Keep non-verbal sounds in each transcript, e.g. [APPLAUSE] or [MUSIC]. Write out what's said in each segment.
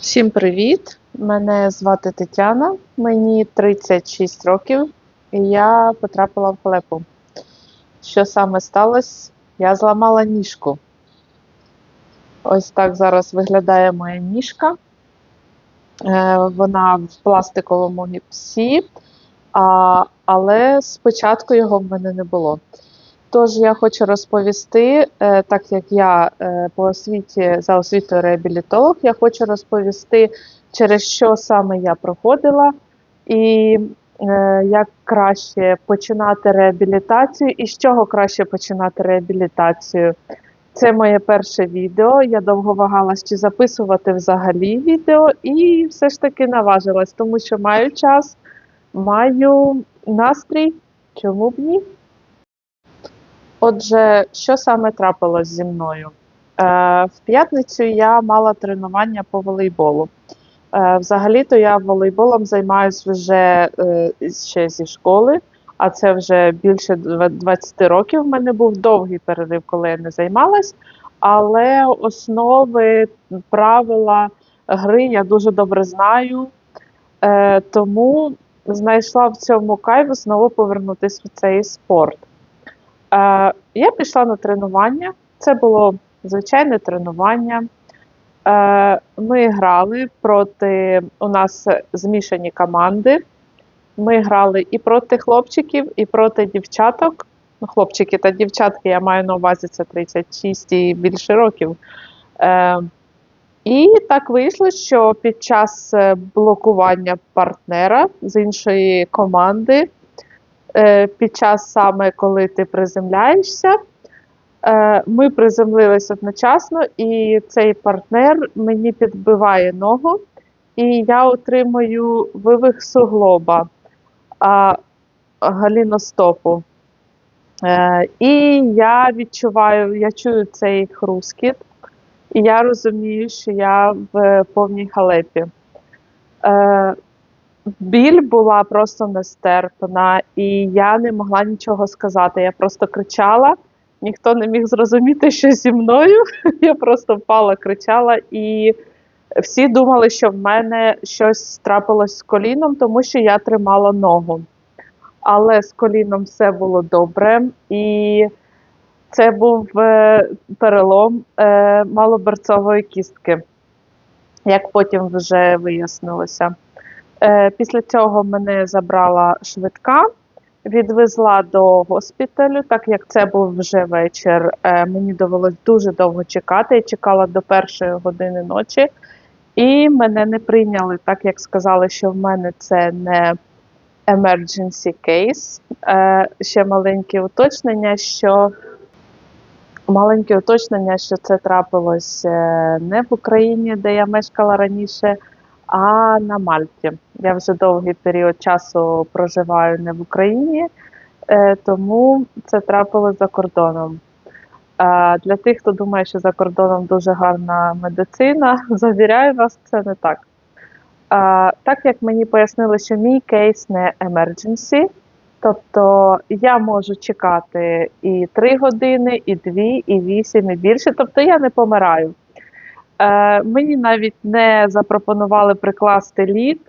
Всім привіт! Мене звати Тетяна, мені 36 років, і я потрапила в халепу. Що саме сталося? Я зламала ніжку. Ось так зараз виглядає моя ніжка. Е, Вона в пластиковому гіпсі, але спочатку його в мене не було. Тож я хочу розповісти, е, так як я е, по освіті за освітою реабілітолог, я хочу розповісти, через що саме я проходила, і е, як краще починати реабілітацію, і з чого краще починати реабілітацію. Це моє перше відео. Я довго вагалась, чи записувати взагалі відео, і все ж таки наважилась, тому що маю час, маю настрій, чому б ні? Отже, що саме трапилось зі мною? Е, в п'ятницю я мала тренування по волейболу. Е, взагалі-то я волейболом займаюся вже е, ще зі школи, а це вже більше дв- 20 років. В мене був довгий перерив, коли я не займалась, але основи, правила гри я дуже добре знаю, е, тому знайшла в цьому кайф знову повернутися в цей спорт. Я пішла на тренування. Це було звичайне тренування. Е, ми грали проти у нас змішані команди. Ми грали і проти хлопчиків, і проти дівчаток. Ну, хлопчики та дівчатки, я маю на увазі це 36 і більше років. Е, і так вийшло, що під час е, блокування партнера з іншої команди під час саме коли ти приземляєшся. Е, Ми приземлились одночасно, і цей партнер мені підбиває ногу, і я отримую вивих суглоба галіностопу. Е, І я відчуваю, я чую цей хрускіт, і я розумію, що я в повній халепі. Е, Біль була просто нестерпна, і я не могла нічого сказати. Я просто кричала, ніхто не міг зрозуміти, [LAUGHS] що зі мною. Я просто впала, кричала, і всі думали, що в мене щось трапилось з коліном, тому що я тримала ногу. Але з коліном все було добре, і це був е, перелом е, малоберцової кістки, як потім вже вияснилося. Е, Після цього мене забрала швидка, відвезла до госпіталю, так як це був вже вечір. е, Мені довелось дуже довго чекати. Я чекала до першої години ночі, і мене не прийняли, так як сказали, що в мене це не emergency case. Е, Ще маленьке уточнення, що маленьке уточнення, що це трапилось не в Україні, де я мешкала раніше, а на Мальті. Я вже довгий період часу проживаю не в Україні, е, тому це трапилось за кордоном. Для тих, хто думає, що за кордоном дуже гарна медицина, [LAUGHS] завіряю вас, це не так. Так як мені пояснили, що мій кейс не emergency, тобто я можу чекати і 3 години, і 2, і 8, і більше, тобто я не помираю. Е, мені навіть не запропонували прикласти лід.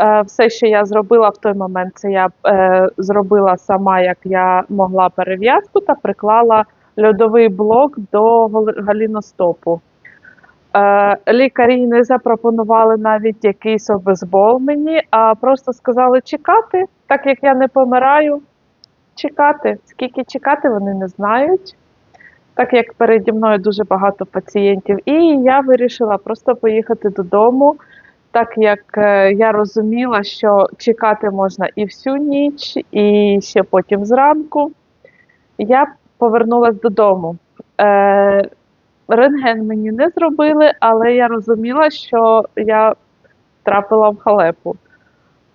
Е, все, що я зробила в той момент, це я е, зробила сама, як я могла перев'язку та приклала льодовий блок до галіностопу. Е, лікарі не запропонували навіть якийсь обезбол мені, а просто сказали чекати, так як я не помираю, чекати. Скільки чекати, вони не знають так як переді мною дуже багато пацієнтів, і я вирішила просто поїхати додому, так як е, я розуміла, що чекати можна і всю ніч, і ще потім зранку. Я повернулася додому. Е, рентген мені не зробили, але я розуміла, що я трапила в халепу.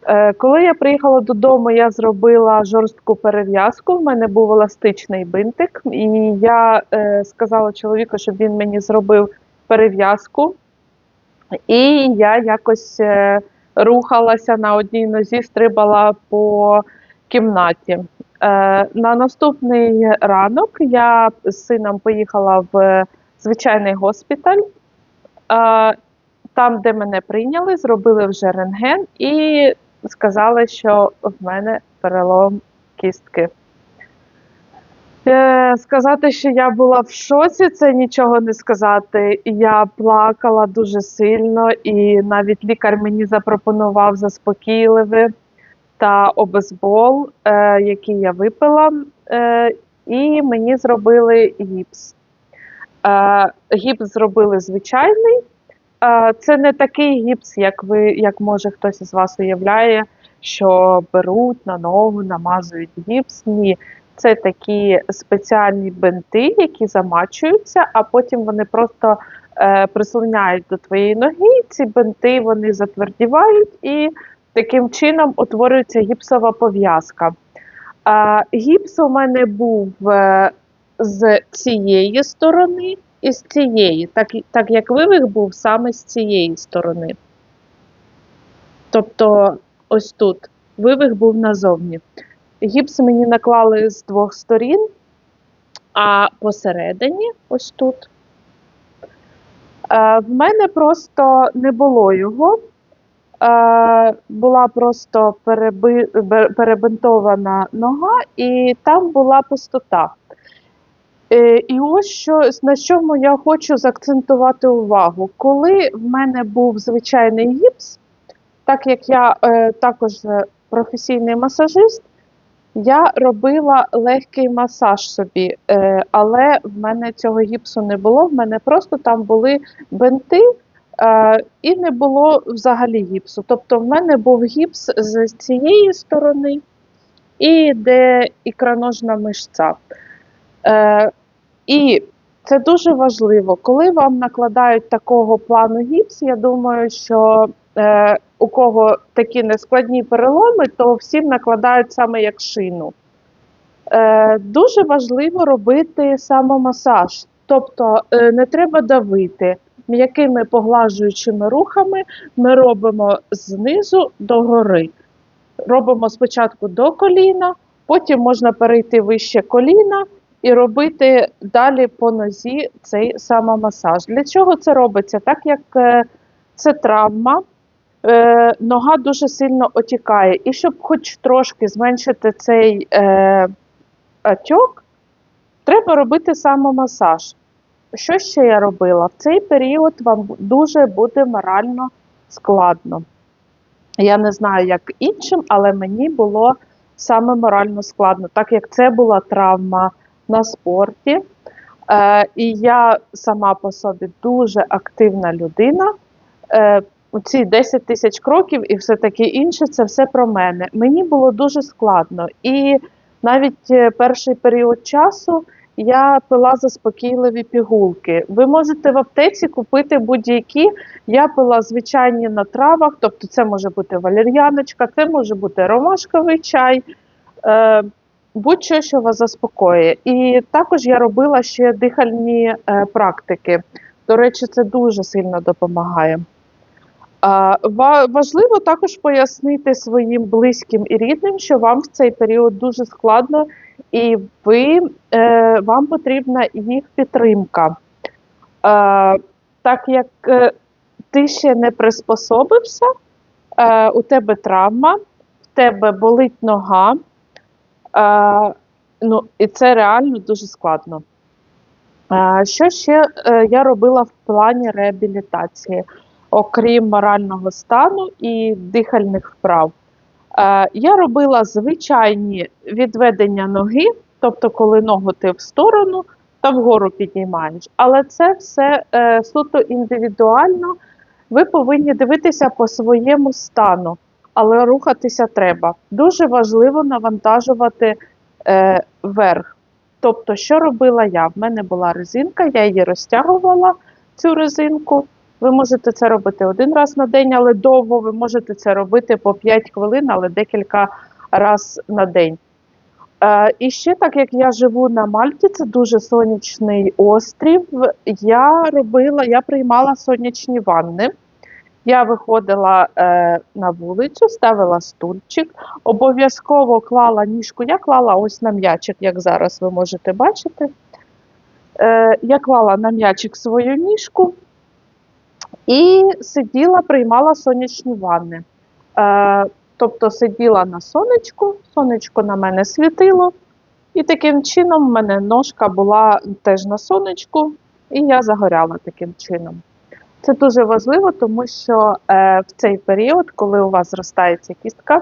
Е, Коли я приїхала додому, я зробила жорстку перев'язку. В мене був еластичний бинтик, і я е, сказала чоловіку, щоб він мені зробив перев'язку. І я якось е, рухалася на одній нозі, стрибала по кімнаті. На наступний ранок я з сином поїхала в звичайний госпіталь. Там, де мене прийняли, зробили вже рентген і сказали, що в мене перелом кістки. Е, сказати, що я була в шоці, це нічого не сказати. Я плакала дуже сильно, і навіть лікар мені запропонував заспокійливе та обезбол, е, який я випила, е, і мені зробили гіпс. Е, гіпс зробили звичайний. Це не такий гіпс, як ви, як може хтось із вас уявляє, що беруть на ногу, намазують гіпс. Ні, це такі спеціальні бинти, які замачуються, а потім вони просто е, прислоняють до твоєї ноги. Ці бинти вони затвердівають і таким чином утворюється гіпсова пов'язка. Е, гіпс у мене був е, з цієї сторони і з цієї, так, так як вивих був саме з цієї сторони. Тобто, ось тут вивих був назовні. Гіпс мені наклали з двох сторін, а посередині, ось тут, е, в мене просто не було його. Е, була просто переби, перебинтована нога, і там була пустота. Е, і ось що, на чому я хочу заакцентувати увагу. Коли в мене був звичайний гіпс, так як я е, також е, професійний масажист, я робила легкий масаж собі, е, але в мене цього гіпсу не було. В мене просто там були бинти е, і не було взагалі гіпсу. Тобто в мене був гіпс з цієї сторони і де ікроножна мишця. Е, і це дуже важливо. Коли вам накладають такого плану гіпс, я думаю, що е, у кого такі нескладні переломи, то всім накладають саме як шину. Е, дуже важливо робити самомасаж. Тобто е, не треба давити. М'якими поглажуючими рухами ми робимо знизу до гори. Робимо спочатку до коліна, потім можна перейти вище коліна і робити далі по нозі цей самомасаж. Для чого це робиться? Так як е, це травма, е, нога дуже сильно отікає. І щоб хоч трошки зменшити цей е, отек, треба робити самомасаж. Що ще я робила? В цей період вам дуже буде морально складно. Я не знаю, як іншим, але мені було саме морально складно, так як це була травма на спорті. Е, і я сама по собі дуже активна людина. Е, ці 10 тисяч кроків і все таке інше, це все про мене. Мені було дуже складно. І навіть е, перший період часу я пила заспокійливі пігулки. Ви можете в аптеці купити будь-які. Я пила звичайні на травах, тобто це може бути валер'яночка, це може бути ромашковий чай. Е, будь-що, що вас заспокоює. І також я робила ще дихальні е, практики. До речі, це дуже сильно допомагає. Важливо також пояснити своїм близьким і рідним, що вам в цей період дуже складно, і ви, е, вам потрібна їх підтримка. Так як е, ти ще не приспособився, е, у тебе травма, в тебе болить нога, е, ну, і це реально дуже складно. Е, Що ще е, я робила в плані реабілітації, окрім морального стану і дихальних вправ? Е, Я робила звичайні відведення ноги, тобто, коли ногу ти в сторону та вгору піднімаєш. Але це все е, суто індивідуально. Ви повинні дивитися по своєму стану, але рухатися треба. Дуже важливо навантажувати е, верх. Тобто, що робила я? В мене була резинка, я її розтягувала, цю резинку. Ви можете це робити один раз на день, але довго. Ви можете це робити по 5 хвилин, але декілька разів на день. Е, і ще так як я живу на Мальті, це дуже сонячний острів. Я робила, я приймала сонячні ванни. Я виходила е, на вулицю, ставила стульчик, обов'язково клала ніжку. Я клала ось на м'ячик, як зараз ви можете бачити. Е, я клала на м'ячик свою ніжку І сиділа, приймала сонячні ванни. Е, тобто сиділа на сонечку, сонечко на мене світило, і таким чином в мене ножка була теж на сонечку, і я загоряла таким чином. Це дуже важливо, тому що е, в цей період, коли у вас зростається кістка,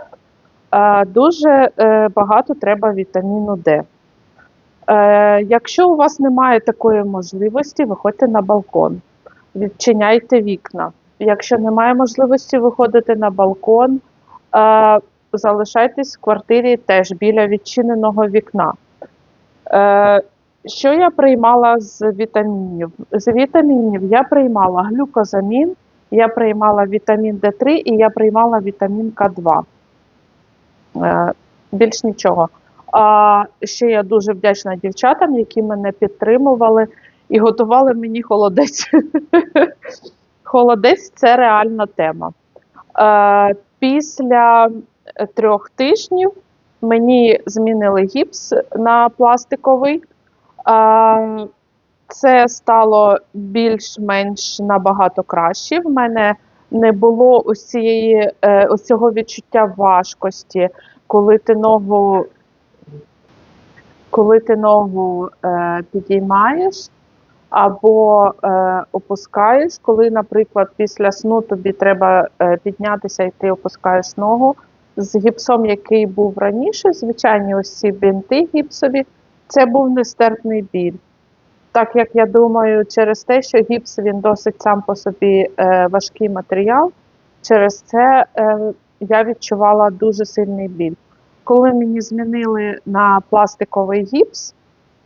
е, дуже е, багато треба вітаміну Д. Якщо у вас немає такої можливості, виходьте на балкон, відчиняйте вікна. Якщо немає можливості виходити на балкон, залишайтесь в квартирі теж біля відчиненого вікна. Що я приймала з вітамінів? З вітамінів я приймала глюкозамін, я приймала вітамін Д3 і я приймала вітамін К2. Е, більш нічого. А ще я дуже вдячна дівчатам, які мене підтримували і готували мені холодець. [LAUGHS] Холодець це реальна тема. Е, після трьох тижнів мені змінили гіпс на пластиковий. Це стало більш-менш набагато краще. В мене не було ось, цієї, е, ось цього відчуття важкості, коли ти ногу, коли ти ногу е, підіймаєш або е, опускаєш, коли, наприклад, після сну тобі треба е, піднятися і ти опускаєш ногу. З гіпсом, який був раніше, звичайні ці бінти гіпсові, це був нестерпний біль. Так як я думаю, через те, що гіпс він досить сам по собі е, важкий матеріал, через це е, я відчувала дуже сильний біль. Коли мені змінили на пластиковий гіпс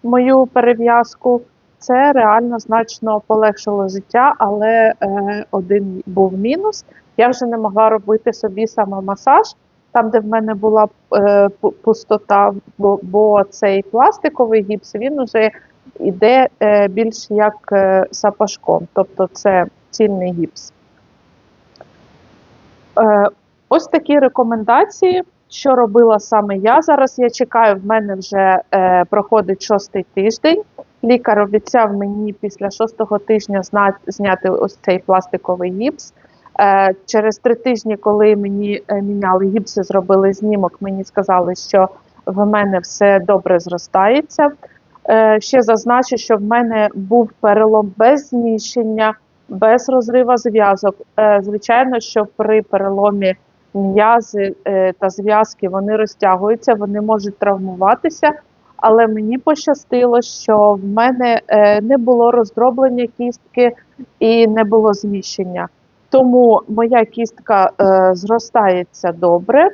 мою перев'язку, це реально значно полегшило життя, але е, один був мінус. Я вже не могла робити собі самомасаж, там, де в мене була е, пустота, бо, бо цей пластиковий гіпс він вже йде е, більш як е, сапожком, тобто це цільний гіпс. Е, ось такі рекомендації, що робила саме я. Зараз я чекаю, в мене вже е, проходить шостий тиждень. Лікар обіцяв мені після шостого тижня зняти ось цей пластиковий гіпс. Е, через три тижні, коли мені е, міняли гіпс і зробили знімок, мені сказали, що в мене все добре зростається. Е, ще зазначу, що в мене був перелом без зміщення, без розрива зв'язок. Звичайно, що при переломі м'язи та зв'язки вони розтягуються, вони можуть травмуватися. Але мені пощастило, що в мене не було роздроблення кістки і не було зміщення. Тому моя кістка е, зростається добре. Е,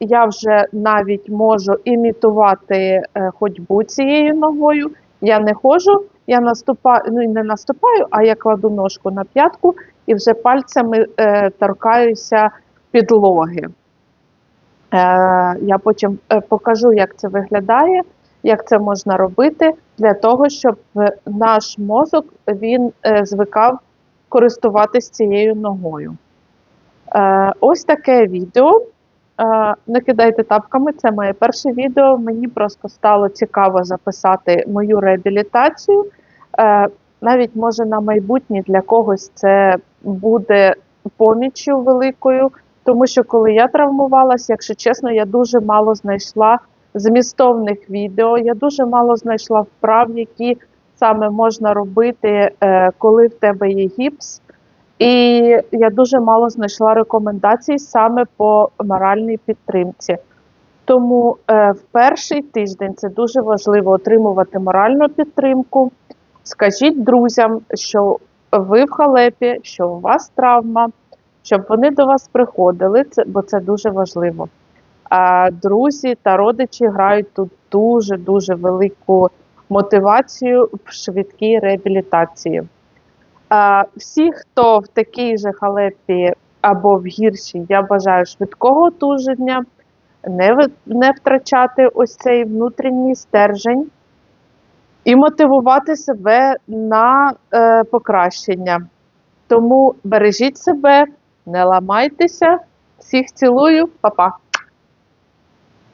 я вже навіть можу імітувати е, ходьбу цією ногою. Я не ходжу, я наступаю, ну не наступаю, а я кладу ножку на п'ятку і вже пальцями е, торкаюся підлоги. Е, я потім е, покажу, як це виглядає, як це можна робити для того, щоб е, наш мозок він е, звикав користуватись цією ногою. Е, ось таке відео. Е, не кидайте тапками, це моє перше відео. Мені просто стало цікаво записати мою реабілітацію. Е, навіть може на майбутнє для когось це буде поміччю великою, тому що коли я травмувалася, якщо чесно, я дуже мало знайшла змістовних відео, я дуже мало знайшла вправ, які саме можна робити, е, коли в тебе є гіпс. І я дуже мало знайшла рекомендацій саме по моральній підтримці. Тому е, в перший тиждень це дуже важливо отримувати моральну підтримку. Скажіть друзям, що ви в халепі, що у вас травма, щоб вони до вас приходили, бо це дуже важливо. А друзі та родичі грають тут дуже-дуже велику мотивацію в швидкій реабілітації. Всі, хто в такій же халепі або в гіршій, я бажаю швидкого одужання, не, не втрачати ось цей внутрішній стержень і мотивувати себе на е, покращення. Тому бережіть себе, не ламайтеся. Всіх цілую, па-па!